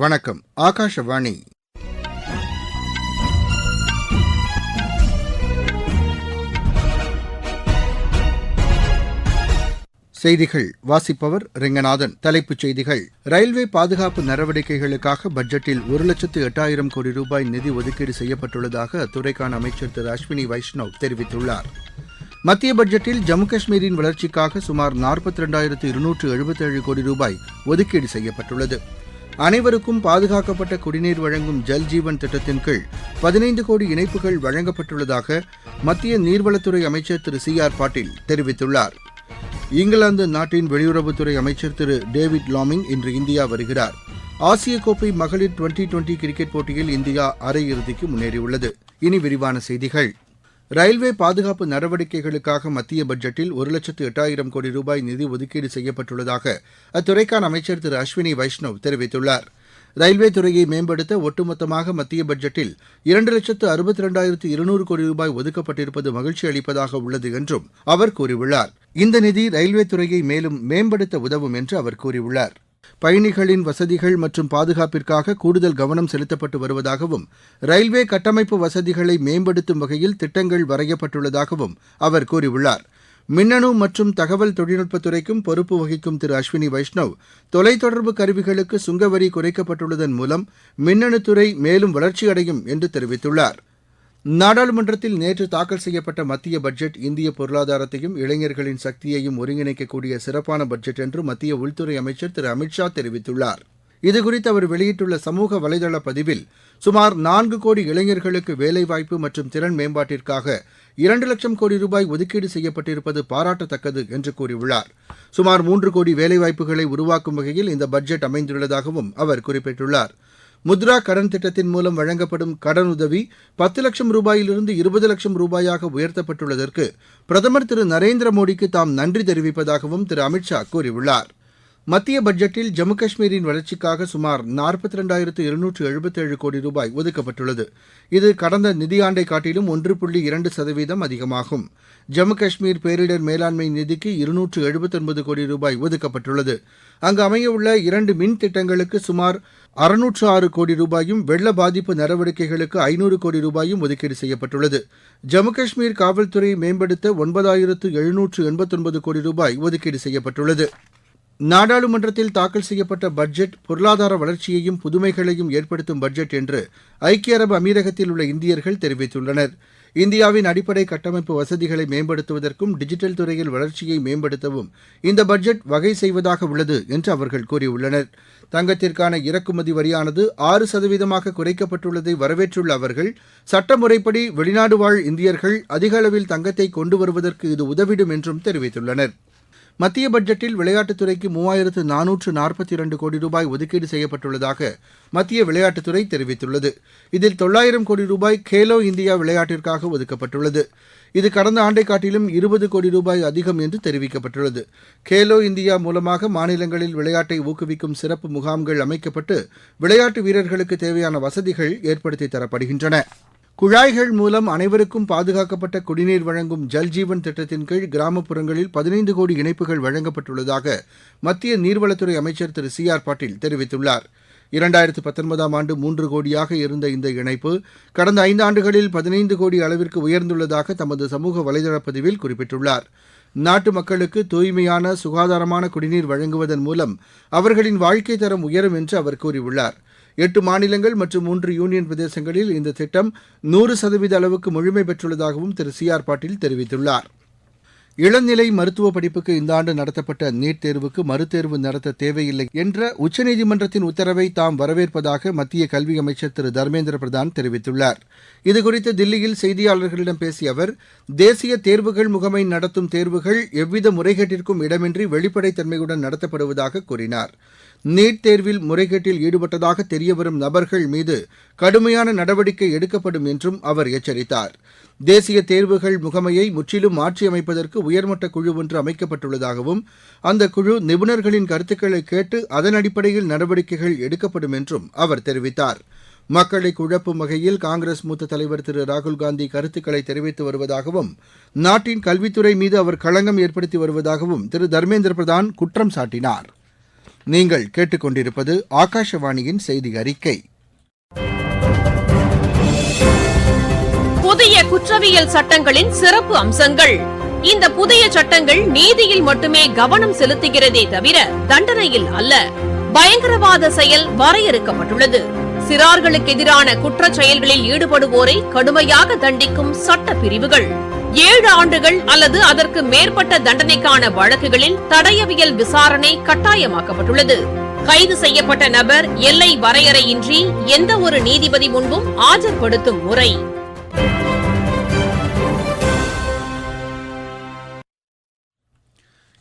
வணக்கம். ஆகாஷவாணி. செய்திகள். வாசிப்பவர் ரெங்கநாதன். தலைப்புச் செய்திகள். ரயில்வே பாதுகாப்பு நடவடிக்கைகளுக்காக பட்ஜெட்டில் ஒரு லட்சத்து எட்டாயிரம் கோடி ரூபாய் நிதி ஒதுக்கீடு செய்யப்பட்டுள்ளதாக அத்துறைக்கான அமைச்சர் திரு அஸ்வினி வைஷ்ணவ் தெரிவித்துள்ளார். மத்திய பட்ஜெட்டில் ஜம்மு காஷ்மீரின் வளர்ச்சிக்காக சுமார் நாற்பத்தி ரெண்டாயிரத்து இருநூற்று எழுபத்தேழு கோடி ரூபாய் ஒதுக்கீடு செய்யப்பட்டுள்ளது. அனைவருக்கும் பாதுகாக்கப்பட்ட குடிநீர் வழங்கும் ஜல் ஜீவன் திட்டத்தின் கீழ் பதினைந்து கோடி இணைப்புகள் வழங்கப்பட்டுள்ளதாக மத்திய நீர்வளத்துறை அமைச்சர் திரு சி ஆர் பாட்டீல் தெரிவித்துள்ளார். இங்கிலாந்து நாட்டின் வெளியுறவுத்துறை அமைச்சர் திரு டேவிட் லாமிங் இன்று இந்தியா வருகிறார். ஆசிய கோப்பை மகளிர் டுவெண்டி டுவெண்டி கிரிக்கெட் போட்டியில் இந்தியா அரையிறுதிக்கு முன்னேறியுள்ளது. இனி விரிவான செய்திகள். ரயில்வே பாதுகாப்பு நடவடிக்கைகளுக்காக மத்திய பட்ஜெட்டில் ஒரு லட்சத்து எட்டாயிரம் கோடி ரூபாய் நிதி ஒதுக்கீடு செய்யப்பட்டுள்ளதாக அத்துறைக்கான அமைச்சர் திரு அஸ்வினி வைஷ்ணவ் தெரிவித்துள்ளார். ரயில்வே துறையை மேம்படுத்த ஒட்டுமொத்தமாக மத்திய பட்ஜெட்டில் இரண்டு லட்சத்து அறுபத்தி இரண்டாயிரத்து இருநூறு கோடி ரூபாய் ஒதுக்கப்பட்டிருப்பது மகிழ்ச்சி அளிப்பதாக உள்ளது என்றும் அவர் கூறியுள்ளார். இந்த நிதி ரயில்வே துறையை மேலும் மேம்படுத்த உதவும் என்று அவர் கூறியுள்ளார். பயணிகளின் வசதிகள் மற்றும் பாதுகாப்பிற்காக கூடுதல் கவனம் செலுத்தப்பட்டு வருவதாகவும் ரயில்வே கட்டமைப்பு வசதிகளை மேம்படுத்தும் வகையில் திட்டங்கள் வரையப்பட்டுள்ளதாகவும் அவர் கூறியுள்ளார். மின்னணு மற்றும் தகவல் தொழில்நுட்பத்துறைக்கும் பொறுப்பு வகிக்கும் திரு அஸ்வினி வைஷ்ணவ் தொலைத்தொடர்பு கருவிகளுக்கு சுங்கவரி குறைக்கப்பட்டுள்ளதன் மூலம் மின்னணு துறை மேலும் வளர்ச்சியடையும் என்று தெரிவித்துள்ளார். நாடாளுமன்றத்தில் நேற்று தாக்கல் செய்யப்பட்ட மத்திய பட்ஜெட் இந்திய பொருளாதாரத்தையும் இளைஞர்களின் சக்தியையும் ஒருங்கிணைக்கக்கூடிய சிறப்பான பட்ஜெட் என்று மத்திய உள்துறை அமைச்சர் திரு. அமித்ஷா தெரிவித்துள்ளார். இதுகுறித்து அவர் வெளியிட்டுள்ள சமூக வலைதள பதிவில் சுமார் நான்கு கோடி இளைஞர்களுக்கு வேலைவாய்ப்பு மற்றும் திறன் மேம்பாட்டிற்காக இரண்டு லட்சம் கோடி ரூபாய் ஒதுக்கீடு செய்யப்பட்டிருப்பது பாராட்டத்தக்கது என்று கூறியுள்ளார். சுமார் மூன்று கோடி வேலைவாய்ப்புகளை உருவாக்கும் வகையில் இந்த பட்ஜெட் அமைந்துள்ளதாகவும் அவர் குறிப்பிட்டுள்ளார். முத்ரா கடன் திட்டத்தின் மூலம் வழங்கப்படும் கடனுதவி பத்து லட்சம் ரூபாயிலிருந்து இருபது லட்சம் ரூபாயாக உயர்த்தப்பட்டுள்ளதற்கு பிரதமர் திரு நரேந்திர மோடிக்கு தாம் நன்றி தெரிவிப்பதாகவும் திரு அமித்ஷா கூறியுள்ளார். மத்திய பட்ஜெட்டில் ஜம்மு காஷ்மீரின் வளர்ச்சிக்காக சுமார் நாற்பத்தி ரெண்டாயிரத்து இருநூற்று எழுபத்தேழு கோடி ரூபாய் ஒதுக்கப்பட்டுள்ளது. இது கடந்த நிதியாண்டை காட்டிலும் ஒன்று புள்ளி இரண்டு சதவீதம் அதிகமாகும். ஜம்மு காஷ்மீர் பேரிடர் மேலாண்மை நிதிக்கு இருநூற்று எழுபத்தொன்பது கோடி ரூபாய் ஒதுக்கப்பட்டுள்ளது. அங்கு அமையவுள்ள இரண்டு மின் திட்டங்களுக்கு சுமார் அறுநூற்று ஆறு கோடி ரூபாயும் வெள்ள பாதிப்பு நடவடிக்கைகளுக்கு ஐநூறு கோடி ரூபாயும் ஒதுக்கீடு செய்யப்பட்டுள்ளது. ஜம்மு காஷ்மீர் காவல்துறையை மேம்படுத்த ஒன்பதாயிரத்து எழுநூற்று எண்பத்தொன்பது கோடி ரூபாய் ஒதுக்கீடு செய்யப்பட்டுள்ளது. நாடாளுமன்றத்தில் தாக்கல் செய்யப்பட்ட பட்ஜெட் பொருளாதார வளர்ச்சியையும் புதுமைகளையும் ஏற்படுத்தும் பட்ஜெட் என்று ஐக்கிய அரபு அமீரகத்தில் உள்ள இந்தியர்கள் தெரிவித்துள்ளனர். இந்தியாவின் அடிப்படை கட்டமைப்பு வசதிகளை மேம்படுத்துவதற்கும் டிஜிட்டல் துறையில் வளர்ச்சியை மேம்படுத்தவும் இந்த பட்ஜெட் வகை செய்வதாக உள்ளது என்று அவர்கள் கூறியுள்ளனர். தங்கத்திற்கான இறக்குமதி வரியானது ஆறு சதவீதமாக குறைக்கப்பட்டுள்ளதை வரவேற்றுள்ள அவர்கள் சட்டமுறைப்படி வெளிநாடு வாழ் இந்தியர்கள் அதிக அளவில் தங்கத்தை கொண்டு வருவதற்கு இது உதவிடும் என்றும் தெரிவித்துள்ளனா் மத்திய பட்ஜெட்டில் விளையாட்டுத்துறைக்கு மூவாயிரத்து நானூற்று நாற்பத்தி இரண்டு கோடி ரூபாய் ஒதுக்கீடு செய்யப்பட்டுள்ளதாக மத்திய விளையாட்டுத்துறை தெரிவித்துள்ளது. இதில் தொள்ளாயிரம் கோடி ரூபாய் கேலோ இந்தியா விளையாட்டிற்காக ஒதுக்கப்பட்டுள்ளது. இது கடந்த ஆண்டை காட்டிலும் இருபது கோடி ரூபாய் அதிகம் என்று தெரிவிக்கப்பட்டுள்ளது. கேலோ இந்தியா மூலமாக மாநிலங்களில் விளையாட்டை ஊக்குவிக்கும் சிறப்பு முகாம்கள் அமைக்கப்பட்டு விளையாட்டு வீரர்களுக்கு தேவையான வசதிகள் ஏற்படுத்தி தரப்படுகின்றன. குழாய்கள் மூலம் அனைவருக்கும் பாதுகாக்கப்பட்ட குடிநீர் வழங்கும் ஜல்ஜீவன் திட்டத்தின் கீழ் கிராமப்புறங்களில் பதினைந்து கோடி இணைப்புகள் வழங்கப்பட்டுள்ளதாக மத்திய நீர்வளத்துறை அமைச்சர் திரு சி ஆர் பாட்டீல் தெரிவித்துள்ளார். இரண்டாயிரத்து பத்தொன்பதாம் ஆண்டு மூன்று கோடியாக இருந்த இந்த இணைப்பு கடந்த ஐந்தாண்டுகளில் பதினைந்து கோடி அளவிற்கு உயர்ந்துள்ளதாக தமது சமூக வலைதள பதிவில் குறிப்பிட்டுள்ளார். நாட்டு மக்களுக்கு தூய்மையான சுகாதாரமான குடிநீர் வழங்குவதன் மூலம் அவர்களின் வாழ்க்கை தரம் உயரும் என்று அவர் கூறியுள்ளார். எட்டு மாநிலங்கள் மற்றும் மூன்று யூனியன் பிரதேசங்களில் இந்த திட்டம் நூறு சதவீத அளவுக்கு முழுமை பெற்றுள்ளதாகவும் திரு சி ஆர் பாட்டீல் தெரிவித்துள்ளார். இளநிலை மருத்துவ படிப்புக்கு இந்த ஆண்டு நடத்தப்பட்ட நீட் தேர்வுக்கு மறுதேர்வு நடத்த தேவையில்லை என்ற உச்சநீதிமன்றத்தின் உத்தரவை தாம் வரவேற்பதாக மத்திய கல்வி அமைச்சர் திரு தர்மேந்திர பிரதான் தெரிவித்துள்ளார். இதுகுறித்து தில்லியில் செய்தியாளர்களிடம் பேசிய அவர் தேசிய தேர்வுகள் முகமை நடத்தும் தேர்வுகள் எவ்வித முறைகேட்டிற்கும் இடமின்றி வெளிப்படைத்தன்மையுடன் நடத்தப்படுவதாக கூறினார். நீட் தேர்வில் முறைகேட்டில் ஈடுபட்டதாக தெரியவரும் நபர்கள் மீது கடுமையான நடவடிக்கை எடுக்கப்படும் என்றும் அவர் எச்சரித்தார். தேசிய தேர்வுகள் முகமையை முற்றிலும் மாற்றியமைப்பதற்கு உயர்மட்ட குழு ஒன்று அமைக்கப்பட்டுள்ளதாகவும் அந்த குழு நிபுணர்களின் கருத்துக்களை கேட்டு அதன் அடிப்படையில் நடவடிக்கைகள் எடுக்கப்படும் என்றும் அவர் தெரிவித்தார். மக்களை குழப்பும் வகையில் காங்கிரஸ் மூத்த தலைவர் திரு ராகுல்காந்தி கருத்துக்களை தெரிவித்து வருவதாகவும் நாட்டின் கல்வித்துறை மீது அவர் களங்கம் ஏற்படுத்தி வருவதாகவும் திரு தர்மேந்திர பிரதான் குற்றம் சாட்டினார். நீங்கள் கேட்டுக்கொண்டிருப்பது ஆகாஷவாணியின் செய்தி அறிக்கை. புதிய குற்றவியல் சட்டங்களின் சிறப்பு அம்சங்கள். இந்த புதிய சட்டங்கள் நீதியில் மட்டுமே கவனம் செலுத்துகிறதே தவிர தண்டனையில் அல்ல. பயங்கரவாத செயல் வரையறுக்கப்பட்டுள்ளது. சிறார்களுக்கு எதிரான குற்ற செயல்களில் ஈடுபடுவோரை கடுமையாக தண்டிக்கும் சட்ட பிரிவுகள். ஏழு ஆண்டுகள் அல்லது அதற்கு மேற்பட்ட தண்டனைக்கான வழக்குகளில் தடயவியல் விசாரணை கட்டாயமாக்கப்பட்டுள்ளது. கைது செய்யப்பட்ட நபர் எல்லை வரையறையின்றி எந்த ஒரு நீதிபதி முன்பும் ஆஜர்படுத்தும் முறை.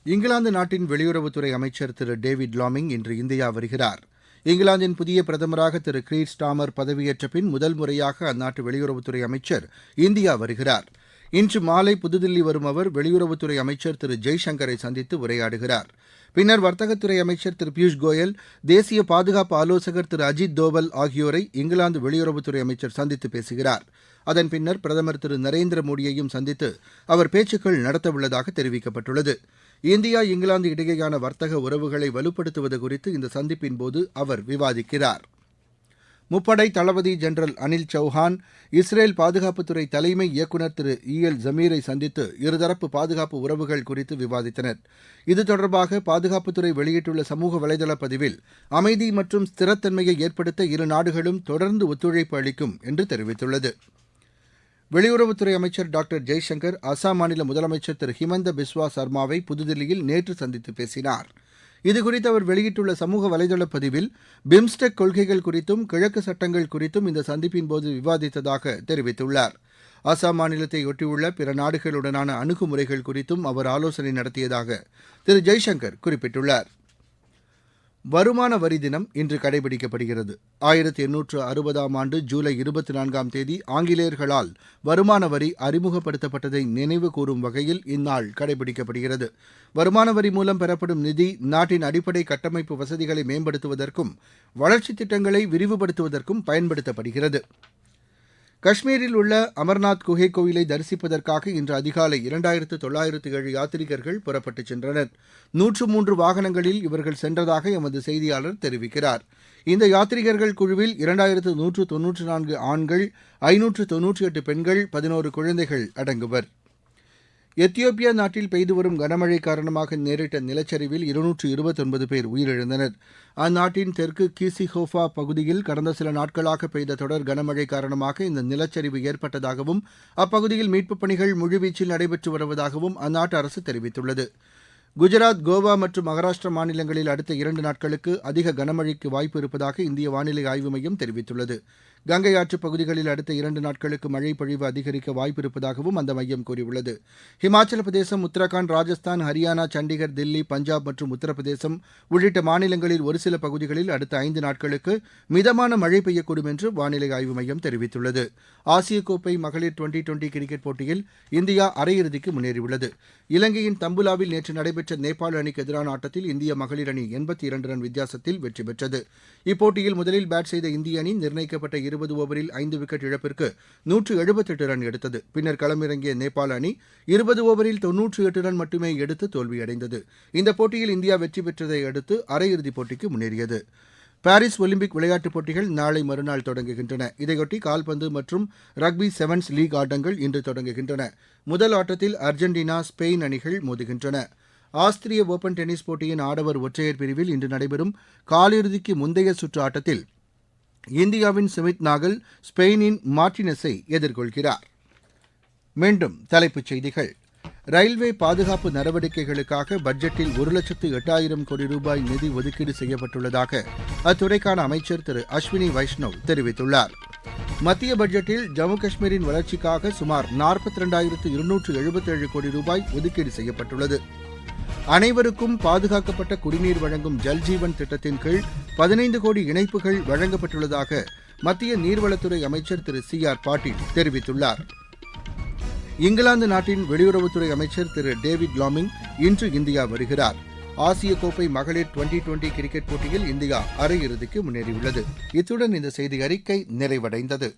இங்கிலாந்து நாட்டின் வெளியுறவுத்துறை அமைச்சர் திரு டேவிட் லாமிங் இன்று இந்தியா வருகிறார். இங்கிலாந்தின் புதிய பிரதமராக திரு கிரீட் ஸ்டாமர் பதவியேற்ற பின் முதல் முறையாக அந்நாட்டு வெளியுறவுத்துறை அமைச்சர் இந்தியா வருகிறார். இன்று மாலை புதுதில்லி வரும் அவர் வெளியுறவுத்துறை அமைச்சர் திரு ஜெய்சங்கரை சந்தித்து உரையாடுகிறார். பின்னர் வர்த்தகத்துறை அமைச்சர் திரு பியூஷ் கோயல் தேசிய பாதுகாப்பு ஆலோசகர் திரு அஜித் தோவல் ஆகியோரை இங்கிலாந்து வெளியுறவுத்துறை அமைச்சர் சந்தித்து பேசுகிறார். அதன் பின்னர் பிரதமர் திரு நரேந்திர மோடியையும் சந்தித்து அவர் பேச்சுக்கள் நடத்தவுள்ளதாக தெரிவிக்கப்பட்டுள்ளது. இந்தியா இங்கிலாந்து இடையேயான வர்த்தக உறவுகளை வலுப்படுத்துவது குறித்து இந்த சந்திப்பின்போது அவர் விவாதிக்கிறார். முப்படை தளபதி ஜெனரல் அனில் சௌஹான் இஸ்ரேல் பாதுகாப்புத்துறை தலைமை இயக்குநர் திரு இ எல் ஜமீரை சந்தித்து இருதரப்பு பாதுகாப்பு உறவுகள் குறித்து விவாதித்தனர். இது தொடர்பாக பாதுகாப்புத்துறை வெளியிட்டுள்ள சமூக வலைதள பதிவில் அமைதி மற்றும் ஸ்திரத்தன்மையை ஏற்படுத்த இரு நாடுகளும் தொடர்ந்து ஒத்துழைப்பு அளிக்கும் என்று தெரிவித்துள்ளது. வெளியுறவுத்துறை அமைச்சர் டாக்டர் ஜெய்சங்கர் அசாம் மாநில முதலமைச்சர் திரு ஹிமந்த பிஸ்வா சர்மாவை புதுதில்லியில் நேற்று சந்தித்து பேசினார். இதுகுறித்து அவர் வெளியிட்டுள்ள சமூக வலைதள பதிவில் பிம்ஸ்டெக் கொள்கைகள் குறித்தும் கிழக்கு சட்டங்கள் குறித்தும் இந்த சந்திப்பின்போது விவாதித்ததாக தெரிவித்துள்ளார். அசாம் மாநிலத்தை ஒட்டியுள்ள பிற நாடுகளுடனான அணுகுமுறைகள் குறித்தும் அவர் ஆலோசனை நடத்தியதாக திரு ஜெய்சங்கர் குறிப்பிட்டுள்ளார். வருமான வரி தினம் இன்று கடைபிடிக்கப்படுகிறது. ஆயிரத்தி எண்ணூற்று அறுபதாம் ஆண்டு ஜூலை இருபத்தி நான்காம் தேதி ஆங்கிலேயர்களால் வருமான வரி அறிமுகப்படுத்தப்பட்டதை நினைவு கூறும் வகையில் இந்நாள் கடைபிடிக்கப்படுகிறது. வருமான வரி மூலம் பெறப்படும் நிதி நாட்டின் அடிப்படை கட்டமைப்பு வசதிகளை மேம்படுத்துவதற்கும் வளர்ச்சித் திட்டங்களை விரிவுபடுத்துவதற்கும் பயன்படுத்தப்படுகிறது. காஷ்மீரில் உள்ள அமர்நாத் குகை கோயிலை தரிசிப்பதற்காக இன்று அதிகாலை இரண்டாயிரத்து தொள்ளாயிரத்து ஏழு யாத்ரீகர்கள் புறப்பட்டுச் சென்றனர். நூற்று மூன்று வாகனங்களில் இவர்கள் சென்றதாக எமது செய்தியாளர் தெரிவிக்கிறார். இந்த யாத்ரீகர்கள் குழுவில் இரண்டாயிரத்து நூற்று தொன்னூற்று நான்கு ஆண்கள் ஐநூற்று தொன்னூற்றி எட்டு பெண்கள் பதினோரு குழந்தைகள் அடங்குவர். எத்தியோப்பியா நாட்டில் பெய்து வரும் கனமழை காரணமாக நேரிட்ட நிலச்சரிவில் இருநூற்று இருபத்தொன்பது பேர் உயிரிழந்தனர். அந்நாட்டின் தெற்கு கீசிஹோஃபா பகுதியில் கடந்த சில நாட்களாக பெய்த தொடர் கனமழை காரணமாக இந்த நிலச்சரிவு ஏற்பட்டதாகவும் அப்பகுதியில் மீட்புப் பணிகள் முழுவீச்சில் நடைபெற்று வருவதாகவும் அந்நாட்டு அரசு தெரிவித்துள்ளது. குஜராத் கோவா மற்றும் மகாராஷ்டிரா மாநிலங்களில் அடுத்த இரண்டு நாட்களுக்கு அதிக கனமழைக்கு வாய்ப்பு இருப்பதாக இந்திய வானிலை ஆய்வு மையம் தெரிவித்துள்ளது. கங்கை ஆற்றுப் பகுதிகளில் அடுத்த இரண்டு நாட்களுக்கு மழை பொழிவு அதிகரிக்க வாய்ப்பு இருப்பதாகவும் அந்த மையம் கூறியுள்ளது. ஹிமாச்சல பிரதேசம் உத்தரகாண்ட் ராஜஸ்தான் ஹரியானா சண்டிகர் தில்லி பஞ்சாப் மற்றும் உத்தரப்பிரதேசம் உள்ளிட்ட மாநிலங்களில் ஒரு சில பகுதிகளில் அடுத்த ஐந்து நாட்களுக்கு மிதமான மழை பெய்யக்கூடும் என்று வானிலை ஆய்வு மையம் தெரிவித்துள்ளது. ஆசிய கோப்பை மகளிர் டுவெண்டி டுவெண்டி கிரிக்கெட் போட்டியில் இந்தியா அரையிறுதிக்கு முன்னேறியுள்ளது. இலங்கையின் தம்புலாவில் நேற்று நடைபெற்ற நேபாள அணிக்கு எதிரான ஆட்டத்தில் இந்திய மகளிர் அணி எண்பத்தி இரண்டு ரன் வித்தியாசத்தில் வெற்றி பெற்றது. இப்போட்டியில் முதலில் பேட் செய்த இந்திய அணி நிர்ணயிக்கப்பட்ட இரு இருபது ஓவரில் ஐந்து விக்கெட் இழப்பிற்கு நூற்று எழுபத்தெட்டு ரன் எடுத்தது. பின்னர் களமிறங்கிய நேபாள அணி இருபது ஓவரில் தொன்னூற்றி எட்டு ரன் மட்டுமே எடுத்து தோல்வியடைந்தது. இந்த போட்டியில் இந்தியா வெற்றி பெற்றதை அடுத்து அரையிறுதிப் போட்டிக்கு முன்னேறியது. பாரிஸ் ஒலிம்பிக் விளையாட்டுப் போட்டிகள் நாளை மறுநாள் தொடங்குகின்றன. இதையொட்டி கால்பந்து மற்றும் ரக்பி செவன்ஸ் லீக் ஆட்டங்கள் இன்று தொடங்குகின்றன. முதல் ஆட்டத்தில் அர்ஜென்டினா ஸ்பெயின் அணிகள் மோதுகின்றன. ஆஸ்திரிய ஓபன் டென்னிஸ் போட்டியின் ஆடவர் ஒற்றையர் பிரிவில் இன்று நடைபெறும் காலிறுதிக்கு முந்தைய சுற்று ஆட்டத்தில் இந்தியாவின் சுமித் நாகல் ஸ்பெயினின் மார்டினஸை எதிர்கொள்கிறார். மீண்டும் தலைப்புச் செய்திகள். ரயில்வே பாதுகாப்பு நடவடிக்கைகளுக்காக பட்ஜெட்டில் ஒரு லட்சத்து எட்டாயிரம் கோடி ரூபாய் நிதி ஒதுக்கீடு செய்யப்பட்டுள்ளதாக அத்துறைக்கான அமைச்சர் திரு அஸ்வினி வைஷ்ணவ் தெரிவித்துள்ளார். மத்திய பட்ஜெட்டில் ஜம்மு காஷ்மீரின் வளர்ச்சிக்காக சுமார் நாற்பத்தி ரெண்டாயிரத்து இருநூற்று எழுபத்தேழு கோடி ரூபாய் ஒதுக்கீடு செய்யப்பட்டுள்ளது. அனைவருக்கும் பாதுகாக்கப்பட்ட குடிநீர் வழங்கும் ஜல்ஜீவன் திட்டத்தின் கீழ் பதினைந்து கோடி இணைப்புகள் வழங்கப்பட்டுள்ளதாக மத்திய நீர்வளத்துறை அமைச்சர் திரு சி ஆர் பாட்டீல் தெரிவித்துள்ளார். இங்கிலாந்து நாட்டின் வெளியுறவுத்துறை அமைச்சர் திரு டேவிட் லாமிங் இன்று இந்தியா வருகிறார். ஆசிய கோப்பை மகளிர் டுவெண்டி டுவெண்டி கிரிக்கெட் போட்டியில் இந்தியா அரையிறுதிக்கு முன்னேறியுள்ளது. இத்துடன் இந்த செய்தி அறிக்கை நிறைவடைந்தது.